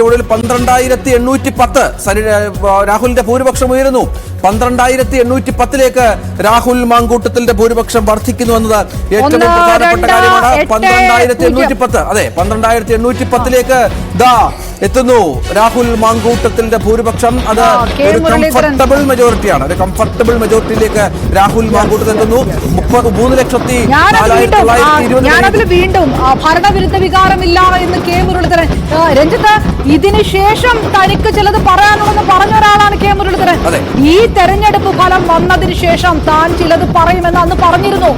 ഏറ്റവും കൂടുതൽ പന്ത്രണ്ടായിരത്തി എണ്ണൂറ്റി പത്ത് രാഹുലിന്റെ ഭൂരിപക്ഷം ഉയരുന്നു. പന്ത്രണ്ടായിരത്തി എണ്ണൂറ്റി പത്തിലേക്ക് രാഹുൽ മാങ്കൂട്ടത്തിന്റെ ഭൂരിപക്ഷം വർദ്ധിക്കുന്നു എന്നത് ഏറ്റവും പ്രധാനപ്പെട്ട കാര്യമാണ്. പന്ത്രണ്ടായിരത്തി എണ്ണൂറ്റി പത്ത് അതെ പന്ത്രണ്ടായിരത്തി എണ്ണൂറ്റി പത്തിലേക്ക് ദാ എത്തുന്നു രാഹുൽ മാങ്കൂട്ടത്തിന്റെ ഭൂരിപക്ഷം. അത് ഒരു കംഫർട്ടബിൾ മെജോറിറ്റിയാണ് ഒരു കംഫർട്ടബിൾ മെജോറിറ്റിയിലേക്ക് രാഹുൽ മാങ്കൂട്ടത്തിൽ എത്തുന്നു. മുപ്പത് മൂന്ന് ലക്ഷത്തി വീണ്ടും ഞാനതിൽ ഭരണവിരുദ്ധ വികാരമില്ല എന്ന് കെ മുരളീധരൻ രഞ്ജിത്ത് ഇതിനുശേഷം തനിക്ക് ചിലത് പറയാനുണ്ടെന്ന് പറഞ്ഞ ഒരാളാണ് കെ മുരളീധരൻ. ഈ തെരഞ്ഞെടുപ്പ് ഫലം വന്നതിന് ശേഷം താൻ ചിലത് പറയുമെന്ന് അന്ന് പറഞ്ഞിരുന്നു.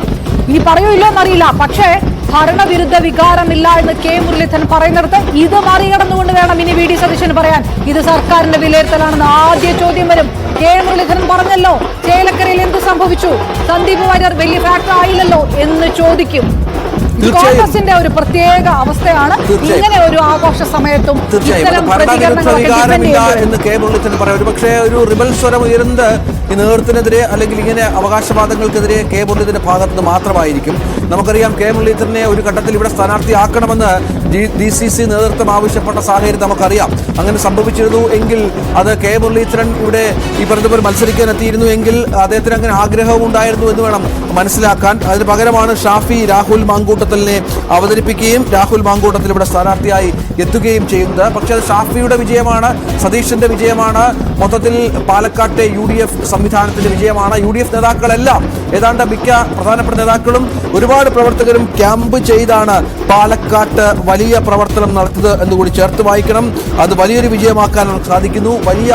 ഇനി പറയൂല്ലോ എന്നറിയില്ല. പക്ഷേ ഭരണവിരുദ്ധ വികാരമില്ല എന്ന് കെ മുരളീധരൻ പറയുന്നിടത്ത് ഇത് മറികടന്നുകൊണ്ട് വേണം ഇനി വി ഡി സതീശന് പറയാൻ. ഇത് സർക്കാരിന്റെ വിലയിരുത്തലാണെന്ന് ആദ്യ ചോദ്യം വരും. കെ മുരളീധരൻ പറഞ്ഞല്ലോ ചേലക്കരയിൽ എന്ത് സംഭവിച്ചു? സന്ദീപ് വാര്യർ വലിയ ഫാക്ടർ ആയില്ലല്ലോ എന്ന് ചോദിക്കും. കോൺഗ്രസിന്റെ ഒരു പ്രത്യേക അവസ്ഥയാണ്. ഇങ്ങനെ ഒരു ആഘോഷ സമയത്തും ഇത്തരം എന്ന് കെ മുരളീധരൻ പറയും. ഒരു പക്ഷേ ഒരു റിബൽ സ്വരം ഉയരുന്നത് ഈ നേതൃത്വത്തിനെതിരെ അല്ലെങ്കിൽ ഇങ്ങനെ അവകാശവാദങ്ങൾക്കെതിരെ കെ മുരളീധരന്റെ ഭാഗത്ത് നിന്ന് മാത്രമായിരിക്കും. നമുക്കറിയാം കെ മുരളീധരനെ ഒരു ഘട്ടത്തിൽ ഇവിടെ സ്ഥാനാർത്ഥിയാക്കണമെന്ന് ഡി സി സി നേതൃത്വം ആവശ്യപ്പെട്ട സാഹചര്യം നമുക്കറിയാം. അങ്ങനെ സംഭവിച്ചിരുന്നു എങ്കിൽ അത് കെ മുരളീധരൻ ഇവിടെ ഈ പറഞ്ഞതുപോലെ മത്സരിക്കാൻ എത്തിയിരുന്നു എങ്കിൽ അദ്ദേഹത്തിന് അങ്ങനെ ആഗ്രഹവും ഉണ്ടായിരുന്നു എന്ന് വേണം മനസ്സിലാക്കാൻ. അതിന് പകരമാണ് ഷാഫി രാഹുൽ മാങ്കൂട്ടത്തലിനെ അവതരിപ്പിക്കുകയും രാഹുൽ മാങ്കൂട്ടത്തിൽ ഇവിടെ സ്ഥാനാർത്ഥിയായി എത്തുകയും ചെയ്യുന്നത്. പക്ഷേ അത് ഷാഫിയുടെ വിജയമാണ് സതീഷിന്റെ വിജയമാണ് മൊത്തത്തിൽ പാലക്കാട്ടെ യു ഡി എഫ് സംവിധാനത്തിന്റെ വിജയമാണ്. യു ഡി എഫ് നേതാക്കളെല്ലാം ഏതാണ്ട് മിക്ക പ്രധാനപ്പെട്ട നേതാക്കളും ഒരുപാട് പ്രവർത്തകരും ക്യാമ്പ് ചെയ്താണ് പാലക്കാട്ട് വലിയ പ്രവർത്തനം നടത്തിയത് എന്നുകൂടി ചേർത്ത് വായിക്കണം. അത് വലിയൊരു വിജയമാക്കാൻ സാധിക്കുന്നു. വലിയ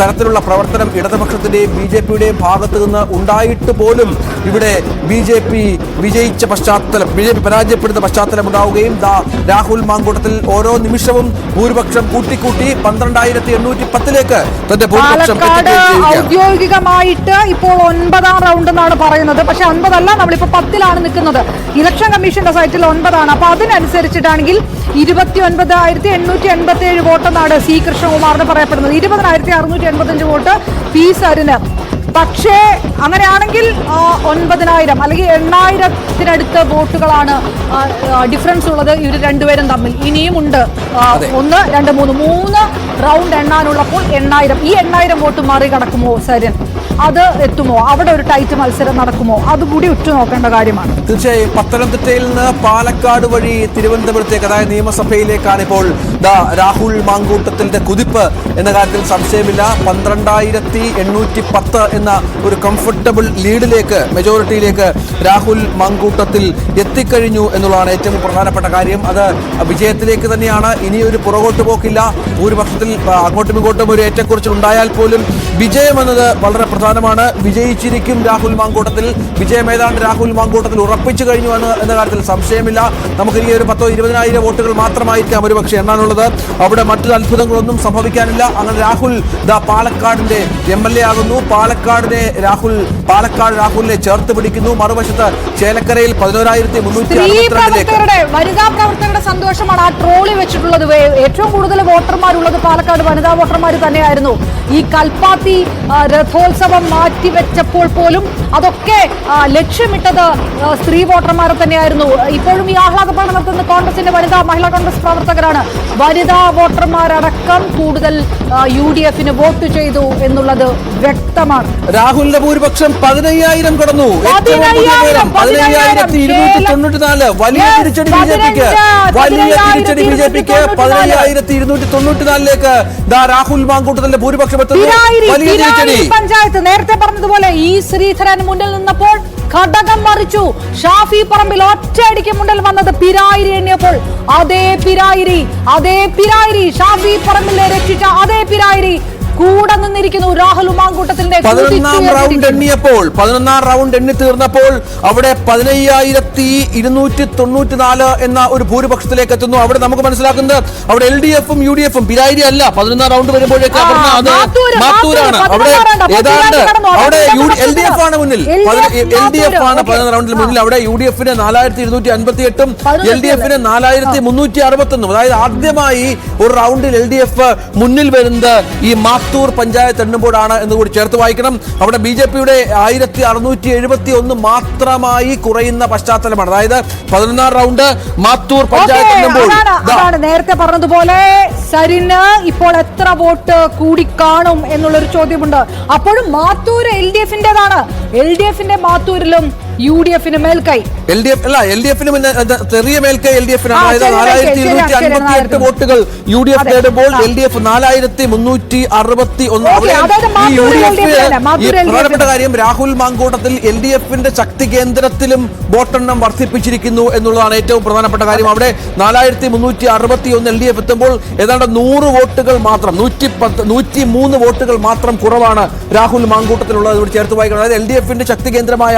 തരത്തിലുള്ള പ്രവർത്തനം ഇടതുപക്ഷത്തിന്റെയും ബി ജെ പിയുടെയും ഭാഗത്ത് നിന്ന് ഉണ്ടായിട്ട് പോലും ഇവിടെ ബി ജെ പി വിജയിച്ച പശ്ചാത്തലം ബി ജെ പി പരാജയപ്പെടുന്ന പശ്ചാത്തലം ഉണ്ടാവുകയും ദാ രാഹുൽ മാങ്കൂട്ടത്തിൽ ഓരോ നിമിഷവും ഭൂരിപക്ഷം കൂട്ടിക്കൂട്ടി പന്ത്രണ്ടായിരത്തി എണ്ണൂറ്റി പത്തിലേക്ക് തന്റെ ഭൂരിപക്ഷം ഔദ്യോഗികമായിട്ട് ഇപ്പോൾ ഒൻപതാം റൗണ്ട് എന്നാണ് പറയുന്നത്. പക്ഷെ ഒൻപതല്ല നമ്മളിപ്പോ പത്തിലാണ് നിൽക്കുന്നത്. ഇലക്ഷൻ കമ്മീഷന്റെ സൈറ്റിൽ ഒൻപതാണ്. അപ്പൊ അതിനനുസരിച്ചിട്ടാണെങ്കിൽ ഇരുപത്തി ഒൻപതായിരത്തി എണ്ണൂറ്റി എൺപത്തി ഏഴ് വോട്ടെന്നാണ് സി കൃഷ്ണകുമാറിന് പറയപ്പെടുന്നത്. ഇരുപതിനായിരത്തി അറുന്നൂറ്റി എൺപത്തി അഞ്ച് വോട്ട് പി സരിന് പക്ഷേ അങ്ങനെയാണെങ്കിൽ ഒൻപതിനായിരം അല്ലെങ്കിൽ എണ്ണായിരത്തിനടുത്ത് വോട്ടുകളാണ് ഡിഫറൻസ് ഉള്ളത് ഇവർ രണ്ടുപേരും തമ്മിൽ. ഇനിയും ഉണ്ട്. ഒന്ന് രണ്ട് മൂന്ന്. മൂന്ന് റൗണ്ട് എണ്ണാനുള്ളപ്പോൾ എണ്ണായിരം. ഈ എണ്ണായിരം വോട്ട് മാറി മറികടക്കുമോ സരൻ? അത് എത്തുമോ? അവിടെ ഒരു ടൈറ്റ് മത്സരം നടക്കുമോ? അതുകൂടി ഉറ്റുനോക്കേണ്ട കാര്യമാണ്. തീർച്ചയായും പത്തനംതിട്ടയിൽ നിന്ന് പാലക്കാട് വഴി തിരുവനന്തപുരത്തേക്ക് അതായത് നിയമസഭയിലേക്കാണ് ഇപ്പോൾ രാഹുൽ മാങ്കൂട്ടത്തിന്റെ കുതിപ്പ് എന്ന കാര്യത്തിൽ സംശയമില്ല. പന്ത്രണ്ടായിരത്തി എണ്ണൂറ്റി പത്ത് എന്ന ഒരു കംഫർട്ടബിൾ ലീഡിലേക്ക് മെജോറിറ്റിയിലേക്ക് രാഹുൽ മാങ്കൂട്ടത്തിൽ എത്തിക്കഴിഞ്ഞു എന്നുള്ളതാണ് ഏറ്റവും പ്രധാനപ്പെട്ട കാര്യം. അത് വിജയത്തിലേക്ക് തന്നെയാണ്. ഇനി ഒരു പുറകോട്ട് പോക്കില്ല. ഭൂരിപക്ഷത്തിൽ അങ്ങോട്ടും ഇങ്ങോട്ടും ഒരു ഏറ്റക്കുറിച്ചിൽ ഉണ്ടായാൽ പോലും വിജയം എന്നത് വളരെ പ്രധാനമാണ് വിജയിച്ചിരിക്കും രാഹുൽ മാങ്കൂട്ടത്തിൽ. വിജയം ഏതാണ്ട് രാഹുൽ മാങ്കൂട്ടത്തിൽ ഉറപ്പിച്ചു കഴിഞ്ഞു എന്ന് എന്ന കാര്യത്തിൽ സംശയമില്ല. നമുക്ക് ഇനി ഒരു പത്തോ ഇരുപതിനായിരം വോട്ടുകൾ മാത്രമായിരിക്കാം ഒരു പക്ഷേ എണ്ണാനുള്ളത് അവിടെ മറ്റൊരു അത്ഭുതങ്ങളൊന്നും സംഭവിക്കാനില്ല. അങ്ങനെ രാഹുൽ ദാ പാലക്കാടിന്റെ എം എൽ എ ആകുന്നു. പാലക്കാടിനെ രാഹുൽ പാലക്കാട് രാഹുലിനെ ചേർത്ത് പിടിക്കുന്നു. മറുവശത്ത് ചേലക്കരയിൽ പതിനോരായിരത്തി വനിതാ പ്രവർത്തകരുടെ സന്തോഷമാണ് ആ ട്രോളി വെച്ചിട്ടുള്ളത്. ഏറ്റവും കൂടുതൽ വോട്ടർമാരുള്ളത് പാലക്കാട് വനിതാ വോട്ടർമാർ തന്നെയായിരുന്നു. ഈ കൽപ്പാത്തി ആ, രഥോത്സവം മാറ്റിവെച്ചപ്പോൾ പോലും അതൊക്കെ ലക്ഷ്യമിട്ടത് സ്ത്രീ വോട്ടർമാരെ തന്നെയായിരുന്നു. ഇപ്പോഴും ഈ ആഹ്ലാദപാഠം നടത്തുന്ന കോൺഗ്രസിന്റെ വനിതാ മഹിളാ കോൺഗ്രസ് പ്രവർത്തകരാണ്. വനിതാ വോട്ടർമാരടക്കം കൂടുതൽ യു ഡി എഫിന് വോട്ട് ചെയ്തു എന്നുള്ളത് വ്യക്തമാണ്. രാഹുലിന്റെ ഭൂരിപക്ഷം പതിനയ്യായിരം കടന്നു. പതിനയ്യായിരത്തി ഇരുന്നൂറ്റി തൊണ്ണൂറ്റിനാല് വലിയ തിരിച്ചടി ബി ജെ പിക്ക്. വലിയ തിരിച്ചടി ബി ജെ പിക്ക്. പതിനയ്യായിരത്തി പതിനയ്യായിരത്തി ഇരുന്നൂറ്റി തൊണ്ണൂറ്റിനാലിലേക്ക് രാഹുൽ മാങ്കൂട്ടത്തിന്റെ ഭൂരിപക്ഷം എത്തുന്നു. വലിയ തിരിച്ചടി. പഞ്ചായത്ത് നേരത്തെ പറഞ്ഞതുപോലെ ഈ ശ്രീധരൻ മുന്നിൽ നിന്നപ്പോൾ ഘടകം മറിച്ചു. ഷാഫി പറമ്പിൽ ഒറ്റയടിക്ക് മുന്നിൽ വന്നത് പിരായിരി എണ്ണിയപ്പോൾ അതേ പിരായിരി അതേ പിരായിരി. ഷാഫി പറമ്പിലെ രക്ഷിച്ച അതേ പിരായിരി. കൂടെ നിന്നിരിക്കുന്നു രാഹുൽ മാങ്കൂട്ടത്തിന്റെ പതിനൊന്നാം റൗണ്ട് എണ്ണിയപ്പോൾ പതിനൊന്നാം റൗണ്ട് എണ്ണി തീർന്നപ്പോൾ അവിടെ പതിനയ്യായിരത്തി ഇരുന്നൂറ്റി തൊണ്ണൂറ്റിനാല് എന്ന ഒരു ഭൂരിപക്ഷത്തിലേക്ക് എത്തുന്നു. അവിടെ നമുക്ക് മനസ്സിലാക്കുന്നത് അവിടെ എൽ ഡി എഫും യു ഡി എഫും പിരായിരി അല്ല. പതിനൊന്നാം റൗണ്ട് വരുമ്പോഴേക്ക് അത് മാത്തൂര്, മാത്തൂരാണ്. അവിടെ ഏതാണ്ട് അവിടെ എൽ ഡി എഫ് ആണ് മുന്നിൽ. എൽ ഡി എഫ് ആണ് പതിനൊന്നാം റൗണ്ടിൽ മുന്നിൽ. അവിടെ യു ഡി എഫിന് നാലായിരത്തി ഇരുന്നൂറ്റി അൻപത്തി എട്ടും എൽ ഡി എഫിന് നാലായിരത്തി മുന്നൂറ്റി അറുപത്തി ഒന്നും അതായത് ആദ്യമായി ഒരു റൗണ്ടിൽ എൽ ഡി എഫ് മുന്നിൽ വരുന്നത് ഈ മാത്തൂർ മാത്തൂർ പഞ്ചായത്ത് എണ്ണുമ്പോഴാണ് എന്ന് കൂടി ചേർത്ത് വായിക്കണം. അവിടെ ബി ജെ പിയുടെ ആയിരത്തി അറുന്നൂറ്റി എഴുപത്തി ഒന്ന് മാത്രമായി കുറയുന്ന പശ്ചാത്തലമാണ്. അതായത് പതിനൊന്നാം റൗണ്ട് മാത്തൂർ പഞ്ചായത്ത് ഓക്കേ, എണ്ണുമ്പോൾ അതാണ് നേരത്തെ പറഞ്ഞതുപോലെ സരിന് ഇപ്പോൾ എത്ര വോട്ട് കൂടി കാണും എന്നുള്ളൊരു ചോദ്യമുണ്ട്. അപ്പോഴും മാത്തൂർ എൽ ഡി എഫിന്റെതാണ് എൽ ഡി എഫിന്റെ മാത്തൂരിലും യു ഡി എഫിന് മേൽക്കൈ. എൽ ഡി എഫ് അല്ല എൽ ഡി എഫിന് ചെറിയ മേൽക്കൈ എൽ ഡി എഫിനാണ്. അതായത് നാലായിരത്തി ഇരുന്നൂറ്റി അൻപത്തി എട്ട് വോട്ടുകൾ യു ഡി എഫ് നേടുമ്പോൾ. എൽ ഡി എഫ് നാലായിരത്തി മുന്നൂറ്റി അറുപത്തി ഒന്ന് ഈ യു ഡി എഫ് പ്രധാനപ്പെട്ട കാര്യം രാഹുൽ മാങ്കൂട്ടത്തിൽ എൽ ഡി എഫിന്റെ ശക്തി കേന്ദ്രത്തിലും വോട്ടെണ്ണം വർദ്ധിപ്പിച്ചിരിക്കുന്നു എന്നുള്ളതാണ് ഏറ്റവും പ്രധാനപ്പെട്ട കാര്യം. അവിടെ നാലായിരത്തി മുന്നൂറ്റി അറുപത്തി ഒന്ന് എൽ ഡി എഫ് എത്തുമ്പോൾ ഏതാണ്ട് നൂറ് വോട്ടുകൾ മാത്രം നൂറ്റി പത്ത് നൂറ്റി മൂന്ന് വോട്ടുകൾ മാത്രം കുറവാണ് രാഹുൽ മാങ്കൂട്ടത്തിലുള്ളത്. ഇവിടെ ചേർത്ത് വായിക്കുന്നത് അതായത് എൽ ഡി എഫിന്റെ ശക്തി കേന്ദ്രമായ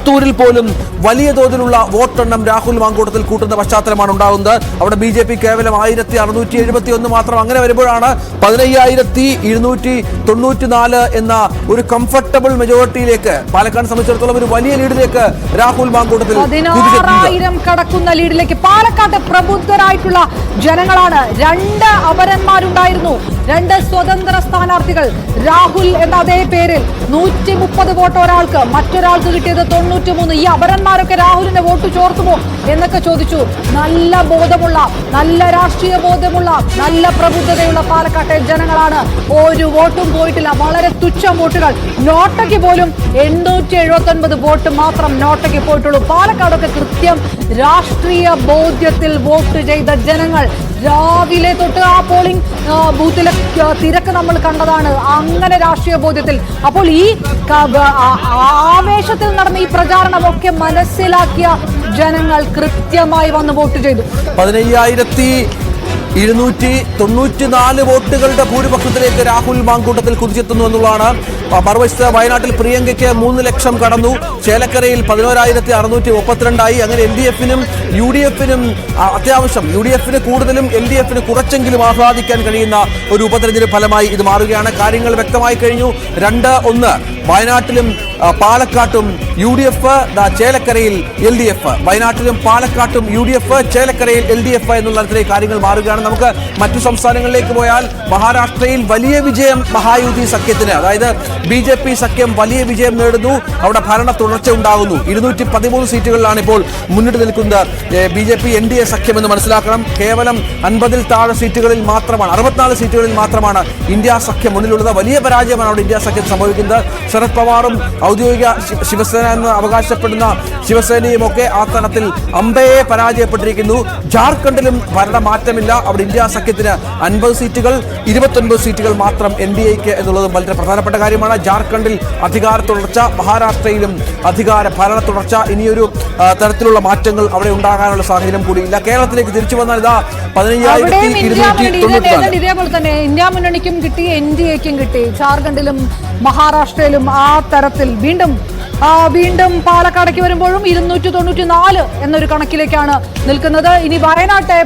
മാത്തൂരിൽ പോലും വലിയ തോതിലുള്ള വോട്ടെണ്ണം രാഹുൽ മാങ്കൂട്ടത്തിൽ കൂട്ടുന്ന പശ്ചാത്തലമാണ് ഉണ്ടാകുന്നത്. അവിടെ ബി ജെ പി കേവലം ആയിരത്തി അറുന്നൂറ്റി എഴുപത്തി ഒന്ന് മാത്രം അങ്ങനെ വരുമ്പോഴാണ് പതിനയ്യായിരത്തി ഇരുന്നൂറ്റി തൊണ്ണൂറ്റി നാല് എന്ന ഒരു കംഫർട്ടബിൾ മെജോറിറ്റിയിലേക്ക് പാലക്കാട് സംബന്ധിച്ചിടത്തോളം ഒരു വലിയ ലീഡിലേക്ക് രാഹുൽ മാങ്കൂട്ടത്തിൽ പതിനാറായിരം കടക്കുന്ന ലീഡിലേക്ക് പാലക്കാട്ട് പ്രബുദ്ധരായിട്ടുള്ള ജനങ്ങളാണ്. രണ്ട് അപരന്മാരുണ്ടായിരുന്നു. രണ്ട് സ്വതന്ത്ര സ്ഥാനാർത്ഥികൾ. രാഹുൽ എന്ന അതേ പേരിൽ നൂറ്റി മുപ്പത് വോട്ട് ഒരാൾക്ക് മറ്റൊരാൾക്ക് കിട്ടിയത് തൊണ്ണൂറ്റി മൂന്ന് ഈ അപരന്മാരൊക്കെ രാഹുലിന്റെ വോട്ട് ചോർത്തുമോ എന്നൊക്കെ ചോദിച്ചു. നല്ല ബോധമുള്ള നല്ല രാഷ്ട്രീയ ബോധമുള്ള നല്ല പ്രബുദ്ധതയുള്ള പാലക്കാട്ടെ ജനങ്ങളാണ് ഒരു വോട്ടും പോയിട്ടില്ല. വളരെ തുച്ഛം വോട്ടുകൾ. നോട്ടയ്ക്ക് പോലും എണ്ണൂറ്റി എഴുപത്തി ഒൻപത് വോട്ട് മാത്രം നോട്ടയ്ക്ക് പോയിട്ടുള്ളൂ. പാലക്കാടൊക്കെ കൃത്യം രാഷ്ട്രീയ ബോധ്യത്തിൽ വോട്ട് ചെയ്ത ജനങ്ങൾ. രാവിലെ തൊട്ട് ആ പോളിംഗ് ബൂത്തിലെ തിരക്ക് നമ്മൾ കണ്ടതാണ്. അങ്ങനെ രാഷ്ട്രീയ ബോധ്യത്തിൽ. അപ്പോൾ ഈ ആവേശത്തിൽ നടന്ന ഈ പ്രചാരണമൊക്കെ മനസ്സിലാക്കിയ ജനങ്ങൾ കൃത്യമായി വന്ന് വോട്ട് ചെയ്തു. പതിനയ്യായിരത്തി ഇരുന്നൂറ്റി തൊണ്ണൂറ്റി നാല് വോട്ടുകളുടെ ഭൂരിപക്ഷത്തിലേക്ക് രാഹുൽ മാങ്കൂട്ടത്തിൽ കുതിച്ചെത്തുന്നു എന്നുള്ളതാണ്. മറുവശത്ത് വയനാട്ടിൽ പ്രിയങ്കയ്ക്ക് മൂന്ന് ലക്ഷം കടന്നു. ചേലക്കരയിൽ പതിനോരായിരത്തി അറുന്നൂറ്റി മുപ്പത്തിരണ്ടായി. അങ്ങനെ എൽ ഡി എഫിനും യു ഡി എഫിനും അത്യാവശ്യം യു ഡി എഫിന് കൂടുതലും എൽ ഡി എഫിന് കുറച്ചെങ്കിലും ആഹ്ലാദിക്കാൻ കഴിയുന്ന ഒരു ഉപതെരഞ്ഞെടുപ്പ് ഫലമായി ഇത് മാറുകയാണ്. കാര്യങ്ങൾ വ്യക്തമായി കഴിഞ്ഞു. രണ്ട് ഒന്ന് വയനാട്ടിലും പാലക്കാട്ടും യു ഡി എഫ് ചേലക്കരയിൽ എൽ ഡി എഫ്. വയനാട്ടിലും പാലക്കാട്ടും യു ഡി എഫ് ചേലക്കരയിൽ എൽ ഡി എഫ് എന്നുള്ള തരത്തിലേക്ക് കാര്യങ്ങൾ മാറുകയാണ്. നമുക്ക് മറ്റു സംസ്ഥാനങ്ങളിലേക്ക് പോയാൽ മഹാരാഷ്ട്രയിൽ വലിയ വിജയം മഹായുതി സഖ്യത്തിന് അതായത് ബി ജെ പി സഖ്യം വലിയ വിജയം നേടുന്നു. അവിടെ ഭരണ തുടർച്ച ഉണ്ടാകുന്നു ഇരുന്നൂറ്റി പതിമൂന്ന് സീറ്റുകളിലാണ് ഇപ്പോൾ മുന്നിട്ട് നിൽക്കുന്നത് B J P N D A സഖ്യം എന്ന് മനസ്സിലാക്കണം. കേവലം അൻപതിൽ താഴെ സീറ്റുകളിൽ മാത്രമാണ് അറുപത്തിനാല് സീറ്റുകളിൽ മാത്രമാണ് ഇന്ത്യ സഖ്യം മുന്നിലുള്ളത്. വലിയ പരാജയമാണ് അവിടെ ഇന്ത്യ സഖ്യം സംഭവിക്കുന്നത്. ശരത് പവാറും ഔദ്യോഗിക ശിവസേന എന്ന് അവകാശപ്പെടുന്ന ശിവസേനയും ഒക്കെ ആ തലത്തിൽ അമ്പയെ പരാജയപ്പെട്ടിരിക്കുന്നു. ജാർഖണ്ഡിലും ഭരണ മാറ്റമില്ല അവിടെ ഇന്ത്യ സഖ്യത്തിന് അൻപത് സീറ്റുകൾ ഇരുപത്തൊൻപത് സീറ്റുകൾ മാത്രം എൻ ഡി എക്ക് എന്നുള്ളത് വളരെ പ്രധാനപ്പെട്ട കാര്യമാണ്. ജാർഖണ്ഡിൽ അധികാര തുടർച്ച മഹാരാഷ്ട്രയിലും അധികാര ഭരണ തുടർച്ച ഇനിയൊരു തരത്തിലുള്ള മാറ്റങ്ങൾ അവിടെ ഉണ്ടാകാനുള്ള സാഹചര്യം കൂടിയില്ല കേരളത്തിലേക്ക് തിരിച്ചു വന്നാൽ ഇതാ പതിനയ്യായിരത്തി ഇതേപോലെ തന്നെ ഇന്ത്യ മുന്നണിക്കും കിട്ടി എൻ ഡി എക്കും കിട്ടി. ജാർഖണ്ഡിലും മഹാരാഷ്ട്രയിലും ആ തരത്തിൽ വീണ്ടും വീണ്ടും പാലക്കാടേക്ക് വരുമ്പോഴും ഇരുന്നൂറ്റി തൊണ്ണൂറ്റി നാല് എന്നൊരു കണക്കിലേക്കാണ് നിൽക്കുന്നത്. ഇനി വയനാട്ടെ